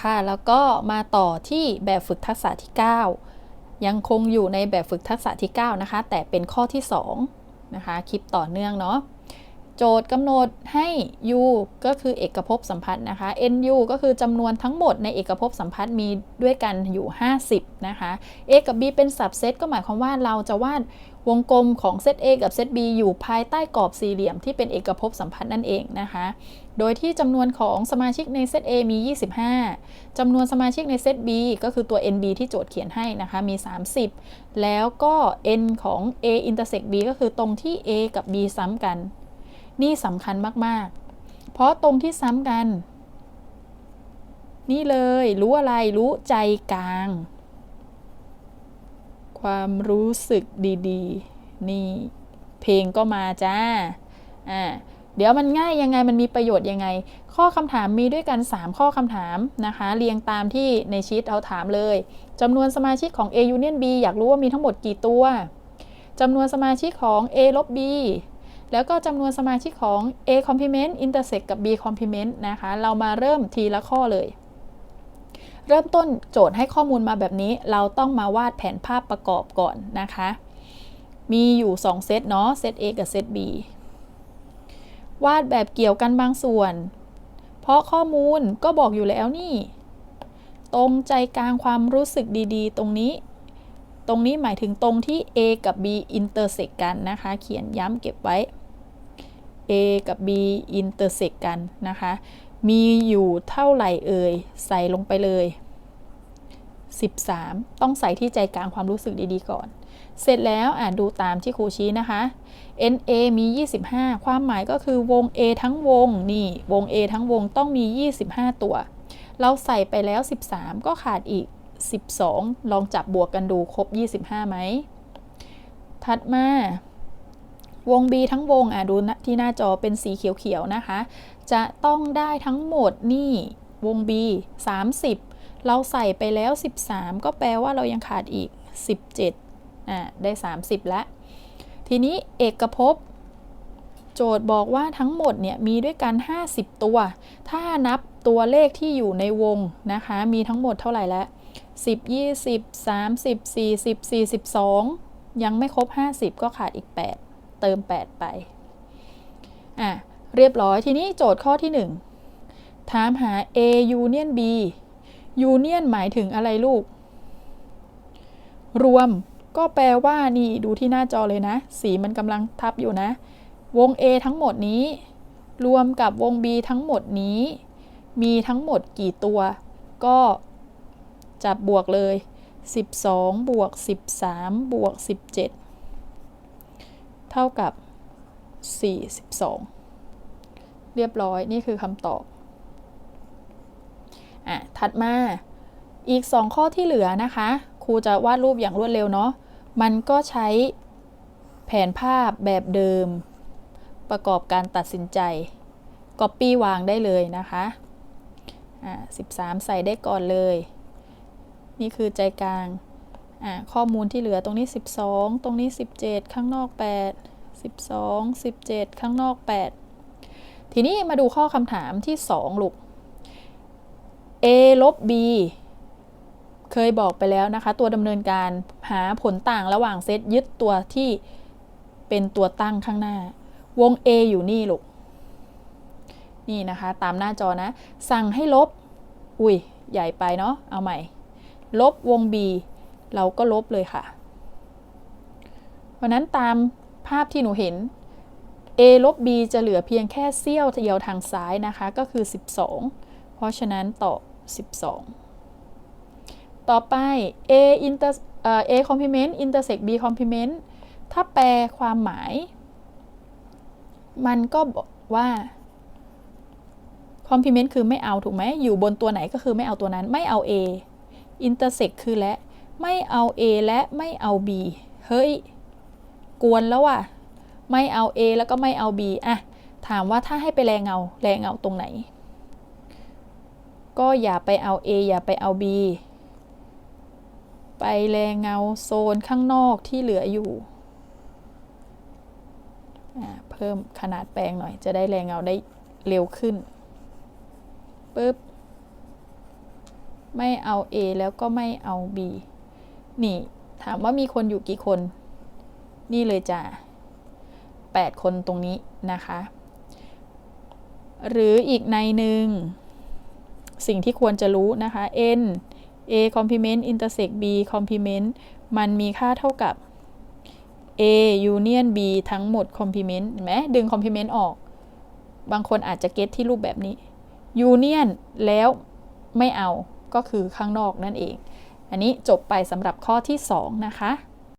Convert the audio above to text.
ค่ะ แล้วก็มาต่อที่แบบฝึกทักษะที่ 9 ยังคงอยู่ในแบบฝึกทักษะที่ 9 นะคะ แต่เป็นข้อที่2นะคะ คลิปต่อเนื่องเนาะ โจทย์กำหนดให้ u ก็คือเอกภพสัมพัทธ์นะคะ nu ก็คือจำนวนทั้งหมดในเอกภพสัมพัทธ์มีด้วยกันอยู่ 50 นะคะ a กับ b เป็นสับเซตก็หมายความว่าเราจะวาดวงกลมของเซต A กับเซต B อยู่ภายใต้กรอบสี่เหลี่ยมที่เป็นเอกภพสัมพัทธ์นั่นเองนะคะ โดยที่จำนวนของสมาชิกในเซต A มี 25จำนวนสมาชิกในเซต B ก็คือตัว NB ที่โจทย์เขียนให้นะคะ มี 30 แล้วก็ N ของ A intersect B ก็คือตรงที่ A กับ B ซ้ำกัน นี่สำคัญมาก ๆ เพราะตรงที่ซ้ำกัน นี่เลยรู้อะไรรู้ใจกลาง ความรู้สึกดีๆ นี่ เพลงก็มาจ้าอ่าเดี๋ยวมันง่ายยังไงมันมีประโยชน์ยังไง ข้อคำถามมีด้วยกัน 3 ข้อคำถามนะคะ เรียงตามที่ในชีตเอาถามเลยจำนวนสมาชิกของ A union B อยากรู้ว่ามีทั้งหมดกี่ตัวจำนวนสมาชิกของ A ลบ B แล้วก็จำนวนสมาชิกของ A complement intersect กับ B complement นะคะ เรามาเริ่มทีละข้อเลย เริ่มต้นโจทย์ให้ข้อมูลมาแบบนี้ เราต้องมาวาดแผนภาพประกอบก่อนนะคะ มีอยู่ 2 เซตเนาะ เซต A กับเซต B วาดแบบเกี่ยวกันบางส่วน เพราะข้อมูลก็บอกอยู่แล้วนี่ ตรงใจกลางความรู้สึกดีๆ ตรงนี้ตรงนี้หมายถึงตรงที่ A กับ B intersect กันนะคะ เขียนย้ำเก็บไว้ A กับ B intersect กันนะคะ มีอยู่เท่าไหร่เอ่ย ใส่ลงไปเลย 13 ต้องใส่ที่ใจกลางความรู้สึกดีๆก่อน เสร็จแล้วอ่านดูตามที่ครูชี้นะคะ NA มี 25 ความหมายก็คือวง A ทั้งวง นี่ วง A ทั้งวงต้องมี 25 ตัว เราใส่ไปแล้ว 13 ก็ขาดอีก 12 ลองจับบวกกันดูครบ 25ไหม ถัดมา วง B ทั้งวงอะดูที่หน้าจอเป็นสีเขียวๆนะคะ จะต้องได้ทั้งหมดนี่วง B 30 เราใส่ไปแล้ว 13 ก็แปลว่าเรายังขาดอีก 17อะได้ 30แล้วทีนี้เอกภพโจทย์บอกว่าทั้งหมดเนี่ยมีด้วยกัน 50 ตัว ถ้านับตัวเลขที่อยู่ในวงนะคะ มีทั้งหมดเท่าไหร่แล้ว10 20 30 40 42 ยังไม่ครบ 50 ก็ขาดอีก 8 เติม 8 ไป อะ เรียบร้อยทีนี้โจทย์ข้อที่ 1 ถามหา A union B union หมายถึงอะไรลูก รวมก็แปลว่านี่ดูที่หน้าจอเลยนะ สีมันกำลังทับอยู่นะ วง A ทั้งหมดนี้ รวมกับวง B ทั้งหมดนี้ มีทั้งหมดกี่ตัว ก็จับบวกเลย 12 บวก 13 บวก 17 เท่ากับ 42 เรียบร้อยนี่คือคำตอบอะถัดมาอีก 2 ข้อที่เหลือนะคะ ครูจะวาดรูปอย่างรวดเร็วเนาะมันก็ใช้แผนภาพแบบเดิม ประกอบการตัดสินใจ Copy วางได้เลยนะคะอ่า13 ใส่ได้ก่อนเลย นี่คือใจกลาง ข้อมูลที่เหลือตรงนี้ 12 ตรงนี้ 17 ข้างนอก 8 12 17 ข้างนอก 8 ทีนี้มาดูข้อคำถามที่ 2 ลูก a ลบ b เคยบอกไปแล้วนะคะ ตัวดำเนินการหาผลต่างระหว่างเซตยึดตัวที่เป็นตัวตั้งข้างหน้า วง A อยู่นี่ลูก นี่นะคะ ตามหน้าจอนะ สั่งให้ลบ อุ้ย ใหญ่ไปเนาะ เอาใหม่ ลบวง B เราก็ลบเลยค่ะเพราะนั้นตามภาพที่หนูเห็น A ลบ B จะเหลือเพียงแค่เสี้ยวเดียวทางซ้ายนะคะ ก็คือ 12 เพราะฉะนั้นตอบ 12 ต่อไป A inter A complement intersect B complement ถ้าแปลความหมาย มันก็บอกว่า complement คือไม่เอาถูกไหม อยู่บนตัวไหนก็คือไม่เอาตัวนั้น ไม่เอา A intersect คือและ ไม่เอา A และไม่เอา B เฮ้ย กวนแล้วอะไม่เอา A แล้วก็ไม่เอา B อะถามว่าถ้าให้ไปแรงเงา แรงเงาตรงไหน ก็อย่าไปเอา A อย่าไปเอา B ไปแรงเงาโซนข้างนอกที่เหลืออยู่เพิ่มขนาดแปลงหน่อย จะได้แรงเงาได้เร็วขึ้นปึ๊บ ไม่เอา A แล้วก็ไม่เอา B นี่ ถามว่ามีคนอยู่กี่คน นี่เลยจ้ะ8 คนตรงนี้นะคะ หรืออีกในหนึ่ง สิ่งที่ควรจะรู้นะคะ n a complement intersect b complement มันมีค่าเท่ากับ a union b ทั้งหมด complement เห็นไหมดึง complement ออก บางคนอาจจะเก็ตที่รูปแบบนี้ union แล้วไม่เอาก็คือข้างนอกนั่นเอง อันนี้จบไปสำหรับข้อที่ 2 นะคะ